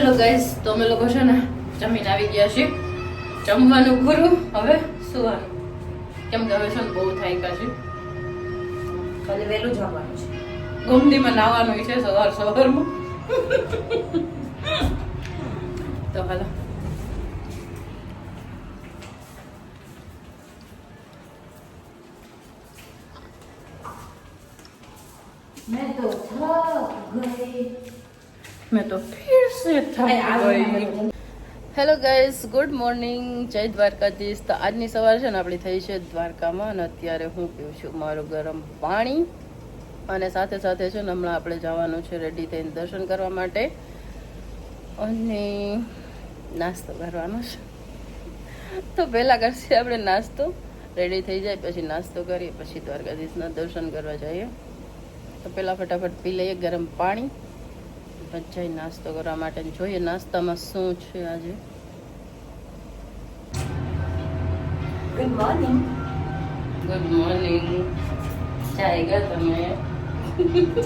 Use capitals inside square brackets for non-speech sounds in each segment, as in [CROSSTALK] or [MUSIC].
Hello guys તો અમે લોકો છે ને જમીન આવી ગયા છીએ. જમવાનું પૂરું. હવે સુવાનું કેમ કે હવે છે ને બહુ થાક્યા છે. કાલે વહેલું જવાનું છે. ગોમતીમાં નાવાનું છે સવાર સવારમાં. તો હાલો. મેં તો થક ગઈ. મેં તો ફિર સે થાક આવી હેલો ગાઈઝ ગુડ મોર્નિંગ જય દ્વારકાધીશ. તો આજની સવાર છે ને આપણી થઈ છે દ્વારકામાં અને અત્યારે હું પીવું છું મારું ગરમ પાણી. અને સાથે સાથે છે ને હમણાં આપણે જવાનું છે રેડી થઈને દર્શન કરવા માટે. અને નાસ્તો કરવાનો છે. તો પહેલાં કરશે આપણે નાસ્તો. રેડી થઈ જાય પછી નાસ્તો કરીએ પછી દ્વારકાધીશના દર્શન કરવા જઈએ. તો પહેલાં ફટાફટ પી લઈએ ગરમ પાણી. પણ જઈ નાસ્તો કરવા માટે જોઈએ નાસ્તામાં શું છે આજે. ગુડ મોર્નિંગ ગુડ મોર્નિંગ ચાય તમે?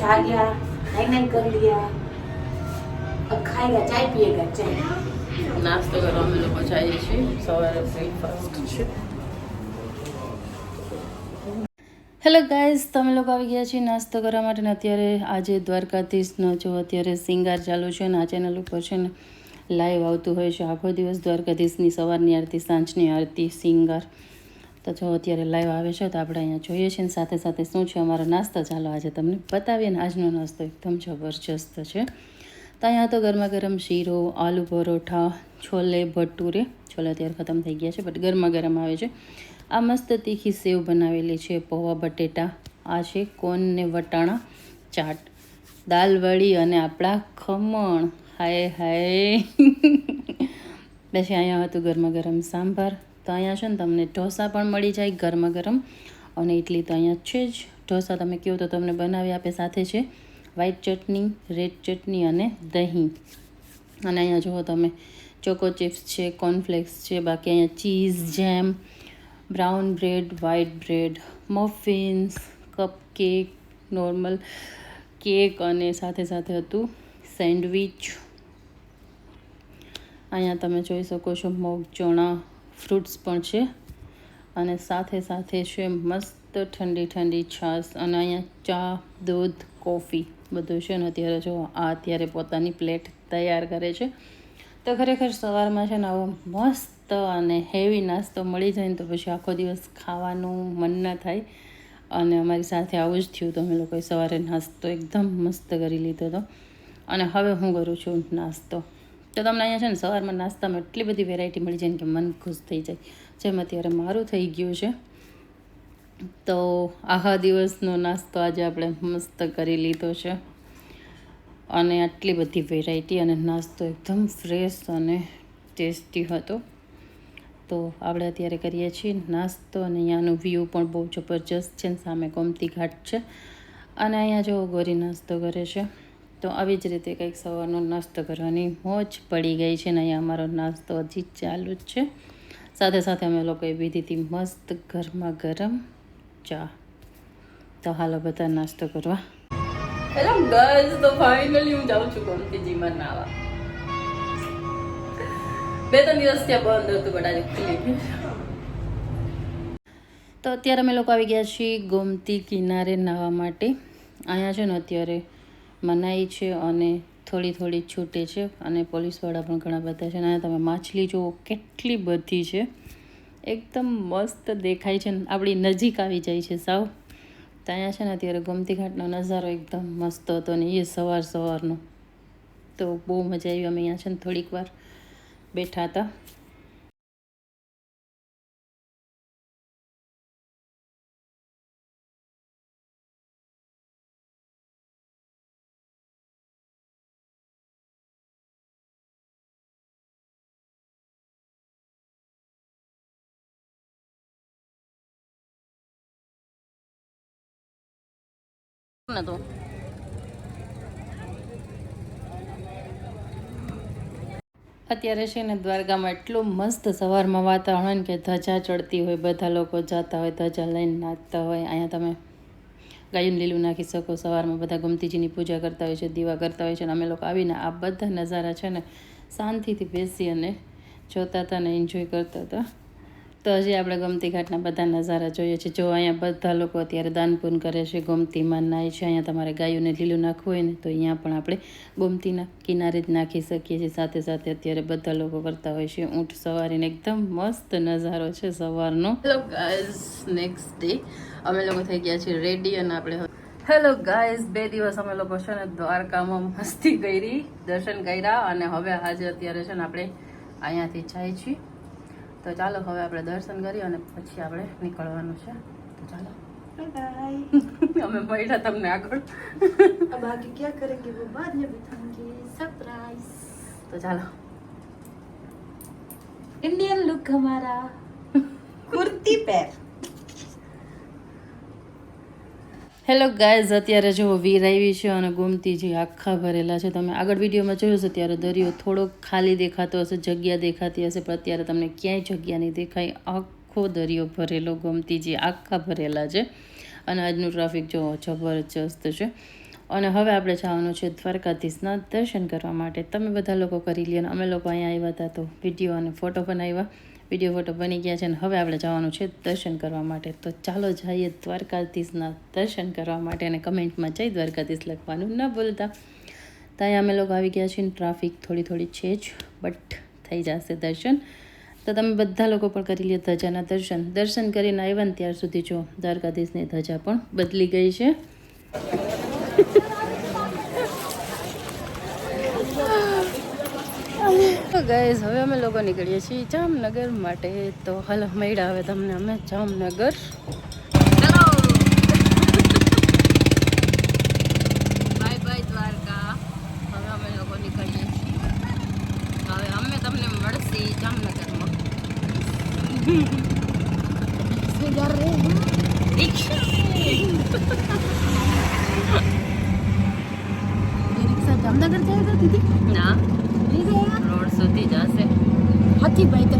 જાગ્યા નાઈ નાઈ કરી લિયા. અબ ખાઈ ચાય પીએ ગયા ચાય. નાસ્તો કરવા અમે લોકો જઈએ છીએ સવારે બ્રેકફાસ્ટ છે. હેલો ગાઈઝ તમે લોકો આવી ગયા છીએ નાસ્તો કરવા માટે અત્યારે આજે દ્વારકાધીશનો જો અત્યારે સિંગાર ચાલુ છે ને આ ચેનલ ઉપર છે ને લાઈવ આવતું હોય છે. આખો દિવસ દ્વારકાધીશની સવારની આરતી, સાંજની આરતી, સિંગાર. તો જો અત્યારે લાઈવ આવે છે તો આપણે અહીંયા જોઈએ છીએ ને સાથે સાથે શું છે અમારો નાસ્તો. ચાલો આજે તમને બતાવીએ ને આજનો નાસ્તો. એકદમ જબરજસ્ત છે. અહીંયા તો ગરમા ગરમ શીરો, આલુ પરોઠા, છોલે, ભટુરે. છોલે અત્યારે ખતમ થઈ ગયા છે બટ ગરમા ગરમ આવે છે. આ મસ્ત તીખી સેવ બનાવેલી છે, પૌવા, બટેટા. આ છે કોન ને વટાણા ચાટ. દાલ, વડી અને આપણા ખમણ. હાય હાય. પછી અહીંયા હતું ગરમા ગરમ સાંભાર. તો અહીંયા છે ને તમને ઢોસા પણ મળી જાય ગરમા ગરમ. અને ઇડલી તો અહીંયા છે જ. ઢોસા તમે કહો તો તમને બનાવી આપે સાથે છે. વ્હાઈટ ચટણી રેડ ચટણી અને દહીં. અને અહીંયા જુઓ તમે ચોકો ચિપ્સ છે કોર્નફ્લેક્સ છે, બાકી અહીંયા ચીઝ જેમ brown bread white bread muffins cupcake normal cake અને સાથે સાથે હતું સેન્ડવિચ અહીંયા તમે જોઈ શકો છો મગ, ચણા ફ્રૂટ્સ પણ છે. અને સાથે સાથે છે મસ્ત ઠંડી ઠંડી છાશ અને અહીંયા ચા, દૂધ કોફી બધું છે ને અત્યારે જો આ અત્યારે પોતાની પ્લેટ તૈયાર કરે છે. તો ખરેખર સવારમાં છે ને આવો મસ્ત અને હેવી નાસ્તો મળી જાય ને તો પછી આખો દિવસ ખાવાનું મન ના થાય. અને અમારી સાથે આવું જ થયું તો અમે લોકોએ સવારે નાસ્તો એકદમ મસ્ત કરી લીધો હતો. અને હવે હું કરું છું નાસ્તો. તો તમને અહીંયા છે ને સવારમાં નાસ્તામાં એટલી બધી વેરાયટી મળી જાય ને કે મન ખુશ થઈ જાય. જેમ અત્યારે મારું થઈ ગયું છે. તો આખા દિવસનો નાસ્તો આજે આપણે મસ્ત કરી લીધો છે. અને આટલી બધી વેરાયટી અને નાસ્તો એકદમ ફ્રેશ અને ટેસ્ટી હતો. તો આપણે અત્યારે કરીએ છીએ નાસ્તો અને અહીંયાનો વ્યૂ પણ બહુ જબરજસ્ત છે ને સામે ગોમતી ઘાટ છે. અને અહીંયા જો ગોરી નાસ્તો કરે છે. તો આવી જ રીતે કંઈક સવારનો નાસ્તો કરવાની મોજ પડી ગઈ છે ને અહીંયા અમારો નાસ્તો હજી ચાલુ જ છે. સાથે સાથે અમે લોકોએ પીધી હતી મસ્ત ગરમા ગરમ ચા. તો હાલો બધા નાસ્તો કરવા. હેલો ગર્લ્સ તો ફાઇનલી હું જાઉં છું ગોમતીજીમાં નાવા બે ત્રણ દિવસ ત્યાં બંધ હતું બટ આજે ખુલી ગયું તો અત્યારે અમે લોકો આવી ગયા છીએ ગોમતી કિનારે નાહવા માટે. અહીંયા છે ને અત્યારે મનાઈ છે અને થોડી થોડી છૂટે છે અને પોલીસવાળા પણ ઘણા બધા છે. અને તમે માછલી જુઓ કેટલી બધી છે. એકદમ મસ્ત દેખાય છે આપણી નજીક આવી જાય છે સાવ. ત્યાં છે ને અત્યારે ગોમતી ઘાટનો નજારો એકદમ મસ્ત હતો ને એ સવાર સવારનો. તો બહુ મજા આવી અમે અહીંયા છે ને થોડીક વાર બેઠા હતા. ને તો અત્યારે છે ને દ્વારકામાં એટલું મસ્ત સવારમાં વાતાવરણ કે ધજા ચડતી હોય, બધા લોકો જતા હોય, ધજા લઈને નાચતા હોય. અહીંયા તમે ગાયન લીલું નાખી શકો, સવારમાં બધા ગમતીજીની પૂજા કરતા હોય છે, દીવા કરતા હોય છે અને અમે લોકો આવીને આ બધા નજારા છે ને શાંતિથી બેસી અને જોતા હતા ને એન્જોય કરતા હતા. તો હજી આપણે ગમતી ઘાટના બધા નજારા જોઈએ છીએ. જો અહીંયા બધા લોકો અત્યારે દાન પૂન કરે છે, ગોમતીમાં નાય છે, અહીંયા તમારે ગાયોને લીલું નાખવું હોય ને, તો અહીંયા પણ આપણે ગોમતીના કિનારે જ નાખી શકીએ છીએ. સાથે સાથે અત્યારે બધા લોકો કરતા હોય છે, ઊંટ સવારીને એકદમ મસ્ત નજારો છે સવારનો. હેલો નેક્સ્ટ ડે અમે લોકો થઈ ગયા છીએ રેડી અને આપણે હેલો ગાઈઝ બે દિવસ અમે લોકો છે ને દ્વારકામાં મસ્તી કરી, દર્શન કર્યા અને હવે આજે અત્યારે છે ને આપણે અહીંયાથી જાય છીએ. તો ચાલો હવે આપણે દર્શન કરીએ અને પછી આપણે નીકળવાનું છે. તો ચાલો. [LAUGHS] અમે મળ્યા તમને આગળ. બાકી ક્યાં કરેંગે વો બાદ મે બતાએંગે સરપ્રાઈઝ તો ચાલો. ઇન્ડિયન લુક અમારા. [LAUGHS] કુર્તી પહેર. હેલો ગાઈઝ અત્યારે જો વીર આવી છે અને ગોમતીજી આખા ભરેલા છે. તમે આગળ વિડીયોમાં જોયો છે ત્યારે દરિયો થોડોક ખાલી દેખાતો હશે, જગ્યા દેખાતી હશે, પણ અત્યારે તમને ક્યાંય જગ્યા નહીં દેખાય. આખો દરિયો ભરેલો ગોમતીજી આખા ભરેલા છે. અને આજનું ટ્રાફિક જો જબરજસ્ત છે. અને હવે આપણે જવાનું છે દ્વારકાધીશના દર્શન કરવા માટે. તમે બધા લોકો કરી લ્યો અને અમે લોકો અહીંયા આવ્યા હતા તો વીડિયો અને ફોટો બનાવ્યા. વીડિયો ફોટો બની ગયા છે અને હવે આપણે જવાનું છે દર્શન કરવા માટે. તો ચાલો જઈએ દ્વારકાધીશના દર્શન કરવા માટે અને કમેન્ટમાં જઈ દ્વારકાધીશ લખવાનું ન ભૂલતા. ત્યાં અમે લોકો આવી ગયા છીએ ટ્રાફિક થોડી થોડી છે જ, બટ થઈ જશે દર્શન. તો તમે બધા લોકો પણ કરી લે ધજાના દર્શન. દર્શન કરીને આવ્યા ત્યાર સુધી જો દ્વારકાધીશની ધજા પણ બદલી ગઈ છે. ગાઈઝ હવે અમે લોકો નીકળીએ છીએ જામનગર માટે. તો હાલ મળ્યા આવે તમને અમે જામનગર. Bye bye Dwarka. હવે અમે લોકો નીકળીએ છીએ. હવે અમે તમને મળશે જામનગરમાં. જામનગર જાય દીદી? ના. રોડ સુધી જશે. હાથીભાઈ તો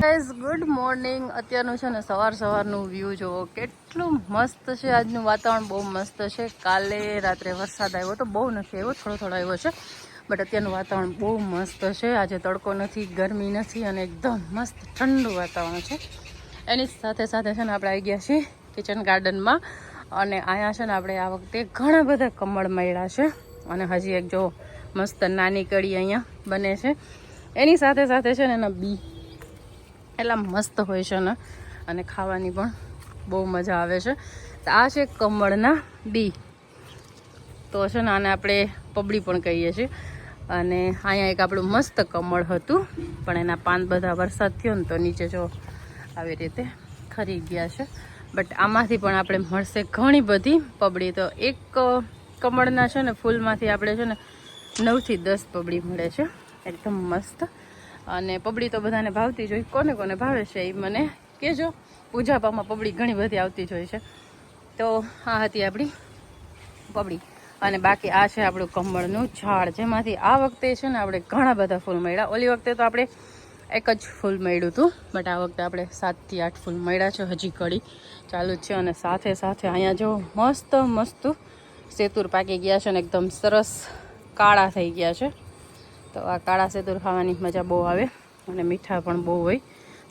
ગાઈઝ ગુડ મોર્નિંગ અત્યારનું છે ને સવાર સવારનું વ્યૂ જોવો. કેટલું મસ્ત છે આજનું વાતાવરણ બહુ મસ્ત છે. કાલે રાત્રે વરસાદ આવ્યો તો બહુ નથી આવ્યો થોડો થોડો આવ્યો છે. બટ અત્યારનું વાતાવરણ બહુ મસ્ત છે. આજે તડકો નથી ગરમી નથી અને એકદમ મસ્ત ઠંડુ વાતાવરણ છે. એની સાથે સાથે છે ને આપણે આવી ગયા છીએ કિચન ગાર્ડનમાં અને અહીંયા છે ને આપણે આ વખતે ઘણા બધા કમળ મળ્યા છે. અને હજી એક જો મસ્ત નાની કડી અહીંયા બને છે. એની સાથે સાથે છે ને એના બી એટલા મસ્ત હોય છે ને. અને ખાવાની પણ બહુ મજા આવે છે. તો આ છે કમળના બી. તો છે ને આને આપણે પબડી પણ કહીએ છીએ. અને અહીંયા એક આપણું મસ્ત કમળ હતું, પણ એના પાન બધા વરસાદ થયો ને તો નીચે જો આવી રીતે ખરી ગયા છે. બટ આમાંથી પણ આપણે મળશે ઘણી બધી પબડી તો એક કમળના છે ને ફૂલમાંથી આપણે છે ને નવથી દસ પબડી મળે છે. એકદમ મસ્ત. અને પબડી તો બધાને ભાવતી જ હોય. કોને કોને ભાવે છે એ મને કહેજો પૂજાપામાં પબડી ઘણી બધી આવતી જ હોય છે. તો આ હતી આપણી પબડી. અને બાકી આ છે આપણું કમળનું ઝાડ. જેમાંથી આ વખતે છે ને આપણે ઘણા બધા ફૂલ મળ્યા. ઓલી વખતે તો આપણે એક જ ફૂલ મળ્યું હતું. બટ આ વખતે આપણે સાતથી આઠ ફૂલ મળ્યા છે હજી કડી ચાલુ જ છે. અને સાથે સાથે અહીંયા જો મસ્ત મસ્ત સેતુર પાકી ગયા છે ને એકદમ સરસ કાળા થઈ ગયા છે. તો આ કાળા સેતુર ખાવાની મજા બહુ આવે અને મીઠા પણ બહુ હોય.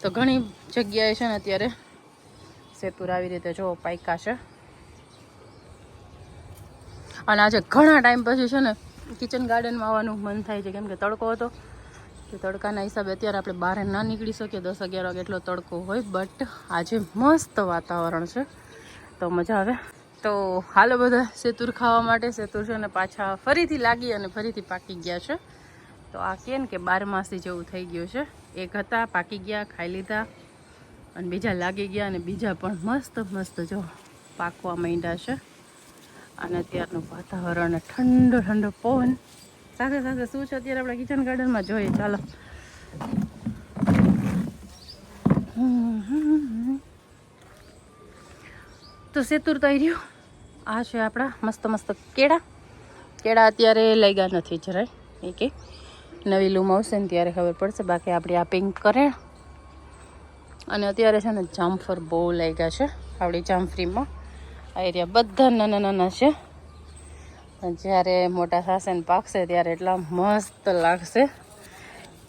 તો ઘણી જગ્યાએ છે ને અત્યારે સેતુર આવી રીતે જો પાયકા છે. અને આજે ઘણા ટાઈમ પછી છે ને કિચન ગાર્ડનમાં આવવાનું મન થાય છે. કેમ કે તડકો હતો. તો તડકાના હિસાબે અત્યારે આપણે બહાર ના નીકળી શકીએ. દસ અગિયાર વાગે એટલો તડકો હોય. બટ આજે મસ્ત વાતાવરણ છે. તો મજા આવે. તો હાલો બધા, સેતુર ખાવા માટે, સેતુર છે ને પાછા ફરીથી લાગી અને ફરીથી પાકી ગયા છે. તો આ કે ને કે બારમાસી જેવું થઈ ગયું છે. એક હતા, પાકી ગયા, ખાઈ લીધા અને બીજા લાગી ગયા અને બીજા પણ મસ્ત મસ્ત જો પાકવા માંડ્યા છે. અને અત્યારનું વાતાવરણ ઠંડો ઠંડો પવન. સાથે સાથે શું છે અત્યારે આપણે કિચન ગાર્ડનમાં? જોઈએ, ચાલો. તો સેતુર તો રહ્યું. આ છે આપણા મસ્ત મસ્ત કેળા. કેળા અત્યારે લાગ્યા નથી જરાય. એ કે નવી લૂમ આવશે ને ત્યારે ખબર પડશે. બાકી આપણી આ પિંક કરે અને અત્યારે છે ને જામફળ બહુ લાગ્યા છે આપણી જામફળીમાં. આ એરિયા બધા નાના નાના છે. જ્યારે મોટા થશે ને પાકશે ત્યારે એટલા મસ્ત લાગશે.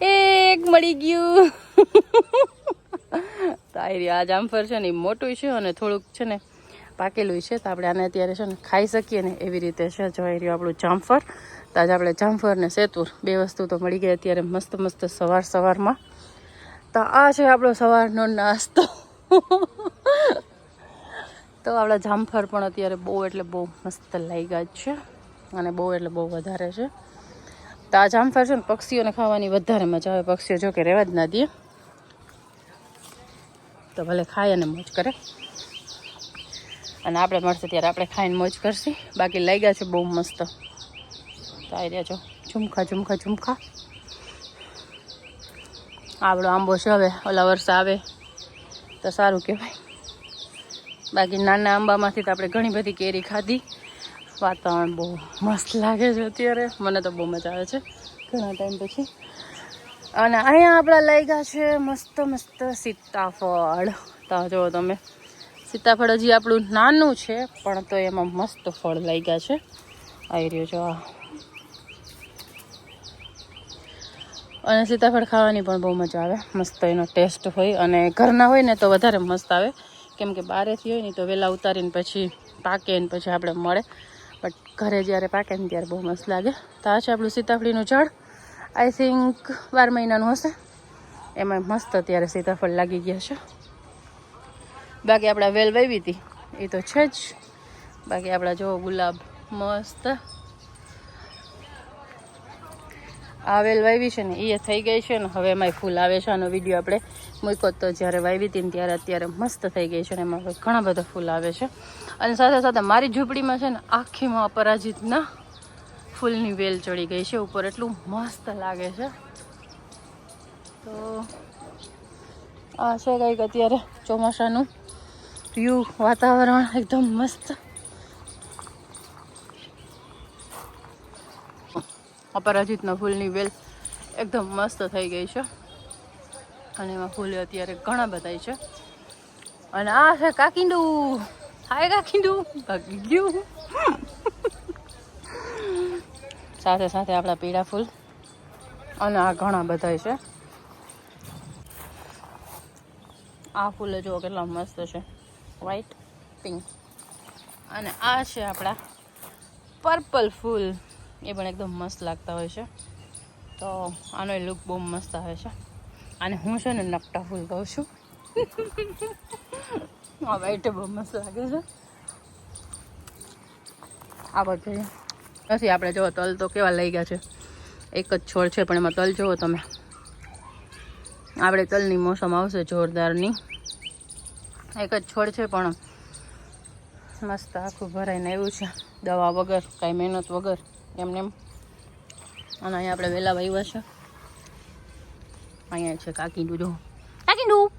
એક મળી ગયું. તો આ એરિયા આ જામફળ છે ને એ મોટું છે અને થોડુંક છે ને પાકેલું છે તો આપણે આને અત્યારે છે ને ખાઈ શકીએ ને એવી રીતે છે. જોઈ રહ્યું આપણું જામફળ, તો આજે આપણે જામફળ ને સેતુર બે વસ્તુ તો મળી ગઈ અત્યારે મસ્ત મસ્ત સવાર સવારમાં. તો આ છે આપણો સવારનો નાસ્તો. તો આપણા જામફળ પણ અત્યારે બહુ એટલે બહુ મસ્ત લાગ્યા જ છે અને બહુ એટલે બહુ વધારે છે. તો આ જામફળ છે ને પક્ષીઓને ખાવાની વધારે મજા આવે. પક્ષીઓ જો કે રહેવા જ ના દે. તો ભલે ખાય અને મોજ કરે. અને આપણે મળશે ત્યારે આપણે ખાઈને મોજ કરશી. બાકી લાગ્યા છે બહુ મસ્ત. તો આવી રહ્યા છો ઝુમખા ઝુમખા ઝુમખા. આપણો આંબો છે હવે, ઓલા વર્ષ આવે. તો સારું કહેવાય. બાકી નાના આંબામાંથી તો આપણે ઘણી બધી કેરી ખાધી. વાતાવરણ બહુ મસ્ત લાગે છે અત્યારે. મને તો બહુ મજા આવે છે. ઘણા ટાઈમ પછી. અને અહીંયા આપણા લાગ્યા છે મસ્ત મસ્ત સીતાફળ. તો જુઓ તમે. સીતાફળ હજી આપણું નાનું છે, પણ તો એમાં મસ્ત ફળ લાગ્યા છે. આવી રહ્યું છે આ અને સીતાફળ ખાવાની પણ બહુ મજા આવે. મસ્ત એનો ટેસ્ટ હોય અને ઘરના હોય ને તો વધારે મસ્ત આવે. કેમ કે બારેથી હોય ને તો વહેલા ઉતારીને પછી પાકે ને પછી આપણે મળે. બટ ઘરે જ્યારે પાકે ને ત્યારે બહુ મસ્ત લાગે. તો આ છે આપણું સીતાફળીનું ઝાડ. આઈ થિંક બાર મહિનાનું હશે. એમાં મસ્ત અત્યારે સીતાફળ લાગી ગયા છે. બાકી આપણા વેલ વાવી હતી. એ તો છે જ. બાકી આપણા જો ગુલાબ મસ્ત. આ વેલ વાવી છે ને એ થઈ ગઈ છે ને હવે એમાંય ફૂલ આવે છે. આનો વીડિયો આપણે મૂક્યો તો જ્યારે વાવી હતી ને ત્યારે અત્યારે મસ્ત થઈ ગઈ છે ને એમાં ઘણા બધા ફૂલ આવે છે. અને સાથે સાથે મારી ઝૂંપડીમાં છે ને આખીમાં અપરાજિતના ફૂલની વેલ ચડી ગઈ છે. ઉપર એટલું મસ્ત લાગે છે. તો આ છે કંઈક અત્યારે ચોમાસાનું. વ્યૂ વાતાવરણ એકદમ મસ્ત. અપરાજિતના ફૂલની વેલ એકદમ મસ્ત થઈ ગઈ છે. અને એમાં ફૂલ અત્યારે ઘણા બધા છે. અને આ છે કાકીંડુ. હાય કાકીંડુ. ભાગી ગયું સાથે સાથે આપણા પીળા ફૂલ. અને આ ઘણા બધા છે. આ ફૂલ જો કેટલા મસ્ત છે. વ્હાઈટ પિંક અને આ છે આપણા પર્પલ ફૂલ. એ પણ એકદમ મસ્ત લાગતા હોય છે. તો આનો લુક બહુ મસ્ત આવે છે. અને હું છે ને નકટા ફૂલ કહું છું. [LAUGHS] આ વ્હાઈટ બહુ મસ્ત લાગે છે. આ બધું. નથી, આપણે જો તલ તો કેવા લઈ ગયા છે. એક જ છોડ છે, પણ એમાં તલ જુઓ તમે. આપણે તલની મોસમ આવશે જોરદારની. એક જ છોડ છે પણ મસ્ત આખું ભરાઈને આવ્યું છે. દવા વગર, કાંઈ મહેનત વગર, એમને એમ. અને અહીંયા આપણે વહેલા વાવ્યા છે. અહીંયા છે કાકીંડું જો. કાકીંડું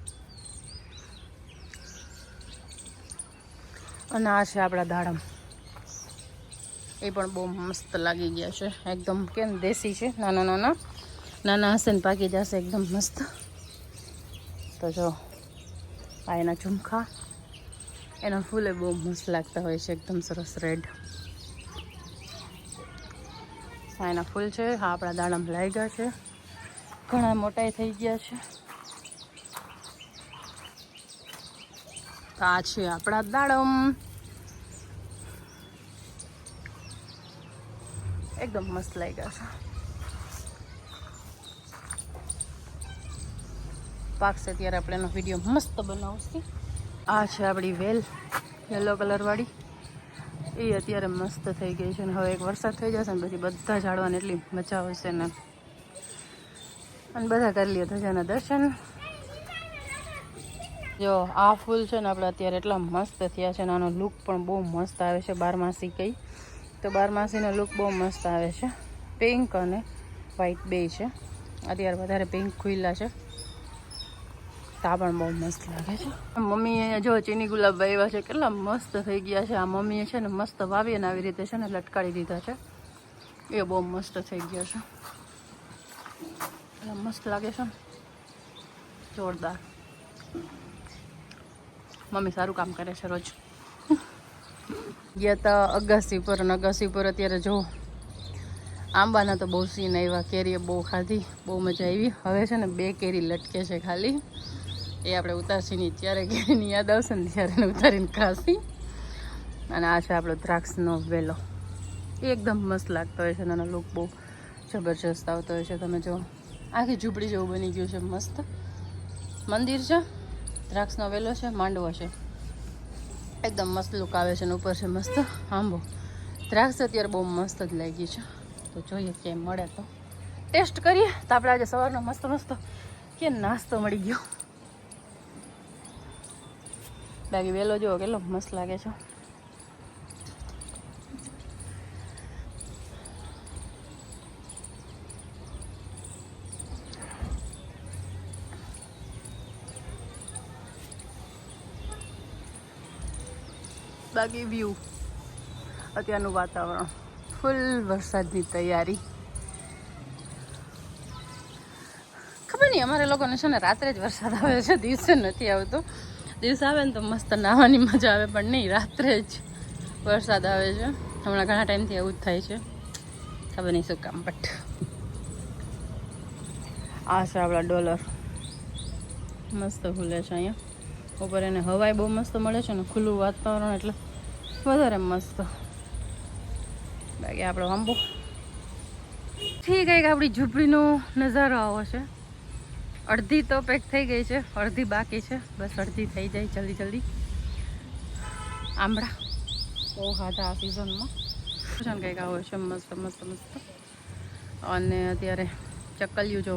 અને આ છે આપણા દાડમ. એ પણ બહુ મસ્ત લાગી ગયા છે. એકદમ કેમ દેશી છે? નાના નાના. નાના હશે ને પાકી જશે, એકદમ મસ્ત. તો જો. એના ઝુમખા. એના ફૂલે બહુ મસ્ત લાગતા હોય છે, એકદમ સરસ રેડ એના ફૂલ છે, હા, આપણા દાડમ લાગ્યા છે. ઘણા મોટા થઈ ગયા છે. આ છે આપણા દાડમ. એકદમ મસ્ત લાગ્યા છે. પાકશે ત્યારે આપણે એનો વીડિયો મસ્ત બનાવશું. આ છે આપણી વેલ યલો કલરવાળી એ અત્યારે મસ્ત થઈ ગઈ છે અને હવે એક વરસાદ થઈ જશે ને પછી બધા ઝાડવાની એટલી મજા આવશે ને. અને બધા કરી લઈએ ધજાના દર્શન. જો, આ ફૂલ છે ને આપણે અત્યારે એટલા મસ્ત થયા છે અને આનો લુક પણ બહુ મસ્ત આવે છે બારમાસી કઈ. તો બારમાસીનો લુક બહુ મસ્ત આવે છે. પિંક અને વ્હાઇટ બે છે. અત્યારે વધારે પિંક ખુલ્લા છે. તા પણ બહુ મસ્ત લાગે છે. મમ્મીએ જો ચીની ગુલાબ વાવ્યા છે, કેટલા મસ્ત થઈ ગયા છે. આ મમ્મીએ છે ને મસ્ત વાવી અને આવી રીતે છે ને લટકાડી દીધા છે. એ બહુ મસ્ત થઈ ગયા છે. એટલા મસ્ત લાગે છે જોરદાર. મમ્મી સારું કામ કરે છે રોજ. ગયા તા અગાસી પર અને અગાસી પર અત્યારે જો આંબાના તો બહુ સીન આવ્યા. કેરીએ બહુ ખાધી, બહુ મજા આવી. હવે છે ને બે કેરી લટકે છે ખાલી. એ આપણે ઉતારશી નહીં ત્યારે ઘેરની યાદ આવશે ને ત્યારે ઉતારીને ખાશી અને આ છે આપણો દ્રાક્ષનો વેલો. એકદમ મસ્ત લાગતો હોય છે અને લુક બહુ જબરજસ્ત આવતો હોય છે. તમે જો, આખી ઝૂંપડી જેવું બની ગયું છે મસ્ત. મંદિર છે, દ્રાક્ષનો વેલો છે, માંડવો છે. એકદમ મસ્ત લુક આવે છે અને ઉપર છે મસ્ત આંબો. દ્રાક્ષ અત્યારે બહુ મસ્ત જ લાગી છે. તો જોઈએ કેમ મળે તો. ટેસ્ટ કરીએ. તો આપણે આજે સવારનો મસ્ત મસ્ત કે નાસ્તો મળી ગયો. બાકી વેલો જુઓ કેટલો મસ્ત લાગે છે બાકી વ્યૂ અત્યારનું વાતાવરણ ફૂલ વરસાદની તૈયારી ખબર નહીં અમારે લોકોને છે ને રાત્રે જ વરસાદ આવે છે દિવસે નથી આવતો દિવસે આવે ને તો મસ્ત નાહવાની મજા આવે, પણ નહીં, રાત્રે જ વરસાદ આવે છે. હમણાં ઘણા ટાઈમથી એવું જ થાય છે. ખબર નહીં શું કામ બટ આ છે આપણા ડોલર. મસ્ત ખુલે છે અહીંયા. ઉપર એને હવાય બહુ મસ્ત મળે છે ને, ખુલ્લું વાતાવરણ એટલે વધારે મસ્ત. બાકી આપણો આંબો. ઠીક, કંઈક આપણી ઝૂંપડીનો નજારો આવો છે. અડધી તો પેક થઈ ગઈ છે, અડધી બાકી છે. બસ અડધી થઈ જાય જલ્દી જલ્દી. આંબળા બહુ ખાધા આ સિઝનમાં કંઈક આવો છે? મસ્ત મસ્ત મસ્ત. અને અત્યારે ચક્કલિયું જો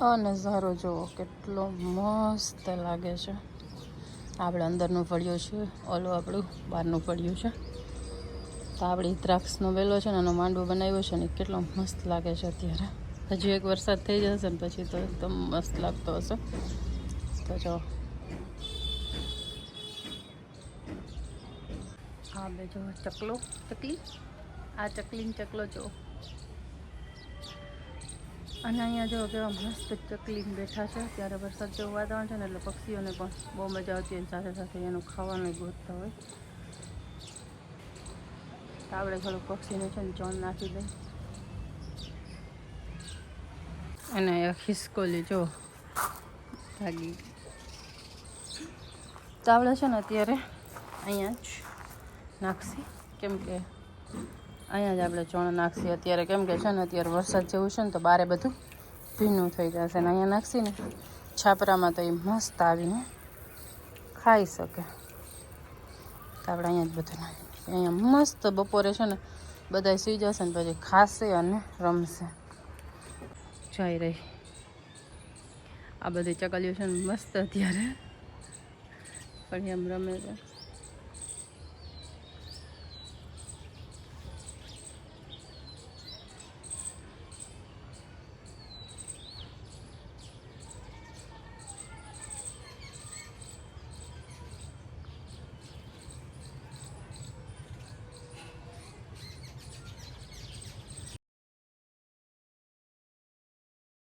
આ નજારો જુઓ કેટલો મસ્ત લાગે છે. આપણે અંદરનું ફળિયું છે, ઓલું આપણું બહારનું ફળિયું છે. તો આપણી દ્રાક્ષનો વેલો છે ને એનો માંડવો બનાવ્યો છે ને, કેટલો મસ્ત લાગે છે અત્યારે. હજી એક વરસાદ થઈ જશે ને પછી તો એકદમ મસ્ત લાગતો હશે. તો જો. હા બે જો ચકલો, ચકલી? આ ચકલીને ચકલો જો અને અહીંયા જો કેવા મસ્ત ચકલીને બેઠા છે ત્યારે વરસાદ જેવું વાતાવરણ છે ને એટલે પક્ષીઓને પણ બહુ મજા આવતી હોય સાથે સાથે એનું ખાવાનું ગોતતા હોય. તો આપણે થોડુંક પક્ષીને છે ને ચોન નાખી દઈ અને ખિસકોલી જો ભાગી ચાવડા છે ને અત્યારે અહીંયા જ નાખશી. કેમ કે અહીંયા જ આપણે ચણ નાખશી અત્યારે કેમ કે છે ને, અત્યારે વરસાદ જેવું છે ને, તો બારે બધું ભીનું થઈ જશે ને અહીંયા નાખશી ને છાપરામાં તો એ મસ્ત આવીને ખાઈ શકે. તો આપણે અહીંયા જ બધું નાખીએ. અહીંયા મસ્ત બપોરે છે ને બધા સુઈ જશે ને, પછી ખાશે અને રમશે. જઈ રહી આ બધી ચકલીઓ છે ને, મસ્ત અત્યારે. પણ એમ રમે છે.